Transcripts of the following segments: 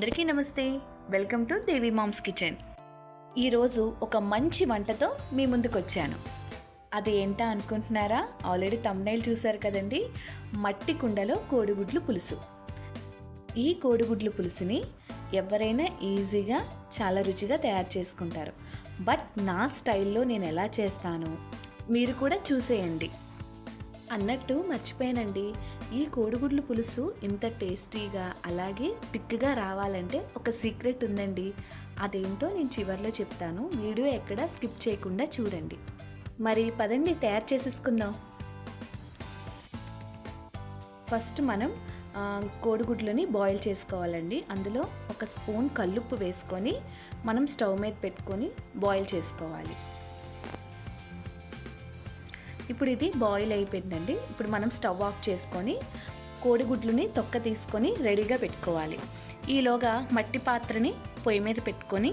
అందరికీ నమస్తే. Welcome to Devi mom's kitchen. ఈరోజు ఒక మంచి వంటతో మీ ముందుకు వచ్చాను అది ఏంటా అనుకుంటున్నారా? ఆల్రెడీ తమ్నైల్ చూశారు కదండి. మట్టి కుండలో కోడిగుడ్లు పులుసు. ఈ కోడిగుడ్లు పులుసుని ఎవరైనా ఈజీగా చాలా రుచిగా తయారు చేసుకుంటారు. బట్ నా స్టైల్లో నేను ఎలా చేస్తాను? మీరు కూడా చూసేయండి. అన్నట్టు మర్చిపోయానండి. ఈ కోడిగుడ్లు పులుసు ఇంత టేస్టీగా అలాగే థిక్గా రావాలంటే ఒక సీక్రెట్ ఉందండి. అదేంటో నేను చివర్లో చెప్తాను. వీడియో ఎక్కడ స్కిప్ చేయకుండా చూడండి. మరి పదండి తయారు చేసేసుకుందాం. ఫస్ట్ మనం కోడిగుడ్లని బాయిల్ చేసుకోవాలండి. అందులో ఒక స్పూన్ కల్లుప్పు వేసుకొని మనం స్టవ్ మీద పెట్టుకొని బాయిల్ చేసుకోవాలి. ఇప్పుడు ఇది బాయిల్ అయిపోయిందండి. ఇప్పుడు మనం స్టవ్ ఆఫ్ చేసుకొని కోడిగుడ్లుని తొక్క తీసుకొని రెడీగా పెట్టుకోవాలి. ఈలోగా మట్టి పాత్రని పొయ్యి మీద పెట్టుకొని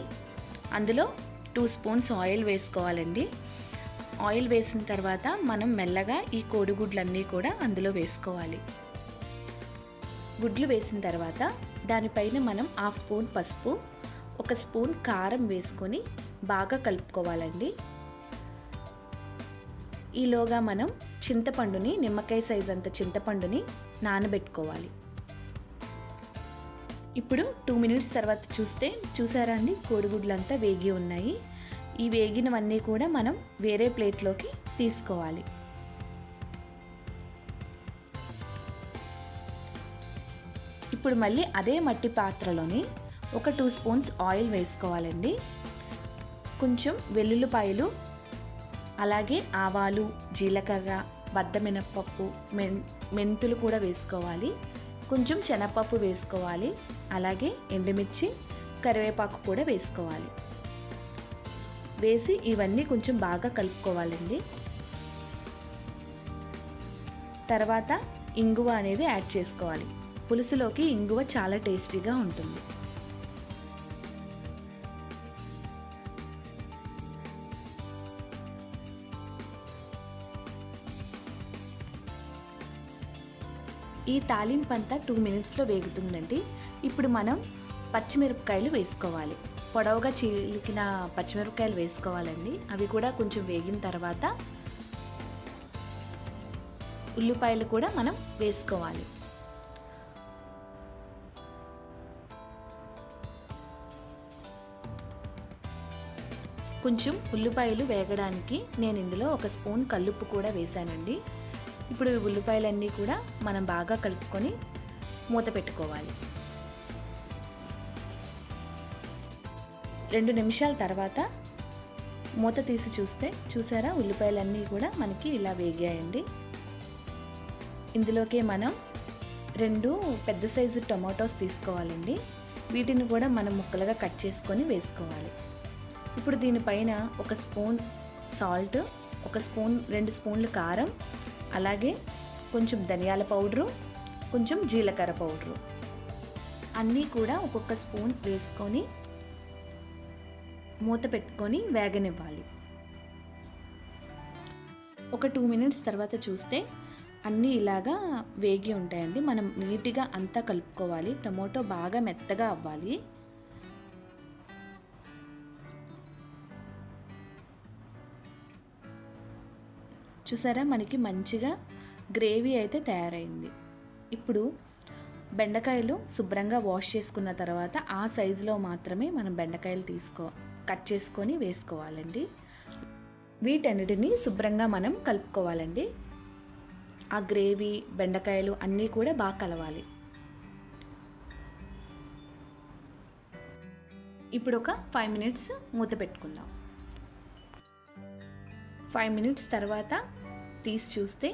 అందులో టూ స్పూన్స్ ఆయిల్ వేసుకోవాలండి. ఆయిల్ వేసిన తర్వాత మనం మెల్లగా ఈ కోడిగుడ్లన్నీ కూడా అందులో వేసుకోవాలి. గుడ్లు వేసిన తర్వాత దానిపైన మనం హాఫ్ స్పూన్ పసుపు ఒక స్పూన్ కారం వేసుకొని బాగా కలుపుకోవాలండి. ఈలోగా మనం చింతపండుని నిమ్మకాయ సైజ్ అంత చింతపండుని నానబెట్టుకోవాలి. ఇప్పుడు టూ మినిట్స్ తర్వాత చూస్తే చూసారా అండి? కోడిగుడ్లంతా వేగి ఉన్నాయి. ఈ వేగినవన్నీ కూడా మనం వేరే ప్లేట్లోకి తీసుకోవాలి. ఇప్పుడు మళ్ళీ అదే మట్టి పాత్రలోని ఒక టూ స్పూన్స్ ఆయిల్ వేసుకోవాలండి. కొంచెం వెల్లుల్లిపాయలు అలాగే ఆవాలు జీలకర్ర బద్దమినపప్పు మెన్ మెంతులు కూడా వేసుకోవాలి. కొంచెం శనగపప్పు వేసుకోవాలి. అలాగే ఎండుమిర్చి కరివేపాకు కూడా వేసుకోవాలి. వేసి ఇవన్నీ కొంచెం బాగా కలుపుకోవాలండి. తర్వాత ఇంగువ అనేది యాడ్ చేసుకోవాలి. పులుసులోకి ఇంగువ చాలా టేస్టీగా ఉంటుంది. ఈ తాలింపు అంతా టూ మినిట్స్లో వేగుతుందండి. ఇప్పుడు మనం పచ్చిమిరపకాయలు వేసుకోవాలి. పొడవుగా చీలికిన పచ్చిమిరపకాయలు వేసుకోవాలండి. అవి కూడా కొంచెం వేగిన తర్వాత ఉల్లిపాయలు కూడా మనం వేసుకోవాలి. కొంచెం ఉల్లిపాయలు వేగడానికి నేను ఇందులో ఒక స్పూన్ కల్లుప్పు కూడా వేశానండి. ఇప్పుడు ఈ ఉల్లిపాయలన్నీ కూడా మనం బాగా కలుపుకొని మూత పెట్టుకోవాలి. రెండు నిమిషాల తర్వాత మూత తీసి చూస్తే చూసారా? ఉల్లిపాయలన్నీ కూడా మనకి ఇలా వేగాయండి. ఇందులోకే మనం రెండు పెద్ద సైజు టొమాటోస్ తీసుకోవాలండి. వీటిని కూడా మనం ముక్కలుగా కట్ చేసుకొని వేసుకోవాలి. ఇప్పుడు దీనిపైన ఒక స్పూన్ సాల్ట్ ఒక స్పూన్ రెండు స్పూన్లు కారం అలాగే కొంచెం ధనియాల పౌడరు కొంచెం జీలకర్ర పౌడరు. అన్నీ కూడా ఒక్కొక్క స్పూన్ వేసుకొని మూత పెట్టుకొని వేగనివ్వాలి. ఒక టూ మినిట్స్ తర్వాత చూస్తే అన్నీ ఇలాగా వేగి ఉంటాయండి. మనం నీట్గా అంతా కలుపుకోవాలి. టమోటో బాగా మెత్తగా అవ్వాలి. చూసారా? మనకి మంచిగా గ్రేవీ అయితే తయారైంది. ఇప్పుడు బెండకాయలు శుభ్రంగా వాష్ చేసుకున్న తర్వాత ఆ సైజులో మాత్రమే మనం బెండకాయలు తీసుకో కట్ చేసుకొని వేసుకోవాలండి. వీటన్నిటిని శుభ్రంగా మనం కలుపుకోవాలండి. ఆ గ్రేవీ బెండకాయలు అన్నీ కూడా బాగా కలవాలి. ఇప్పుడు ఒక ఫైవ్ మినిట్స్ మూత పెట్టుకుందాం. ఫైవ్ మినిట్స్ తర్వాత తీసి చూస్తే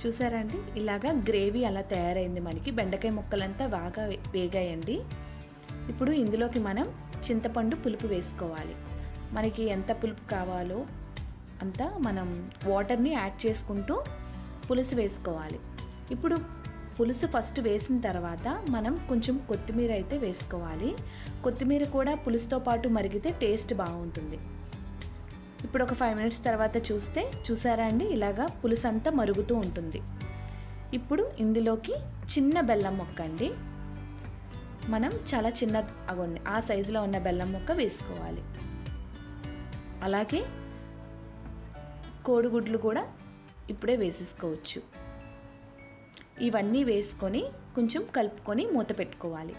చూసారండి ఇలాగా గ్రేవీ అలా తయారైంది మనకి. బెండకాయ ముక్కలంతా బాగా వేగాయండి. ఇప్పుడు ఇందులోకి మనం చింతపండు పులుపు వేసుకోవాలి. మనకి ఎంత పులుపు కావాలో అంతా మనం వాటర్ని యాడ్ చేసుకుంటూ పులుసు వేసుకోవాలి. ఇప్పుడు పులుసు ఫస్ట్ వేసిన తర్వాత మనం కొంచెం కొత్తిమీర అయితే వేసుకోవాలి. కొత్తిమీర కూడా పులుసుతో పాటు మరిగితే టేస్ట్ బాగుంటుంది. ఇప్పుడు ఒక ఫైవ్ మినిట్స్ తర్వాత చూస్తే చూసారా అండి? ఇలాగా పులుసు అంతా మరుగుతూ ఉంటుంది. ఇప్పుడు ఇందులోకి చిన్న బెల్లం మొక్క అండి. మనం చాలా చిన్న అగొండి ఆ సైజులో ఉన్న బెల్లం మొక్క వేసుకోవాలి. అలాగే కోడిగుడ్లు కూడా ఇప్పుడే వేసేసుకోవచ్చు. ఇవన్నీ వేసుకొని కొంచెం కలుపుకొని మూత పెట్టుకోవాలి.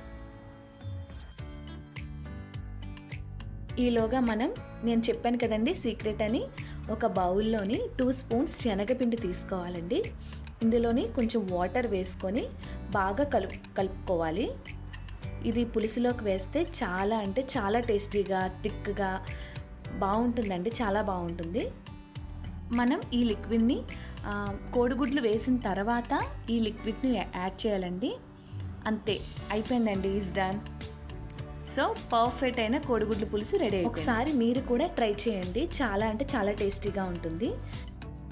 ఈలోగా మనం నేను చెప్పాను కదండి సీక్రెట్ అని ఒక బౌల్లోని టూ స్పూన్స్ శనగపిండి తీసుకోవాలండి. ఇందులోని కొంచెం వాటర్ వేసుకొని బాగా కలుపు కలుపుకోవాలి. ఇది పులుసులోకి వేస్తే చాలా అంటే చాలా టేస్టీగా థిక్గా బాగుంటుందండి చాలా బాగుంటుంది. మనం ఈ లిక్విడ్ని కోడిగుడ్లు వేసిన తర్వాత ఈ లిక్విడ్ని యాడ్ చేయాలండి. అంతే అయిపోయిందండి ఈజ్ డన్. సో పర్ఫెక్ట్ అయిన కోడిగుడ్లు పులుసు రెడీ ఒకసారి మీరు కూడా ట్రై చేయండి. చాలా అంటే చాలా టేస్టీగా ఉంటుంది.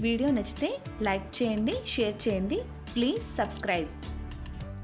వీడియో నచ్చితే లైక్ చేయండి షేర్ చేయండి. Please subscribe.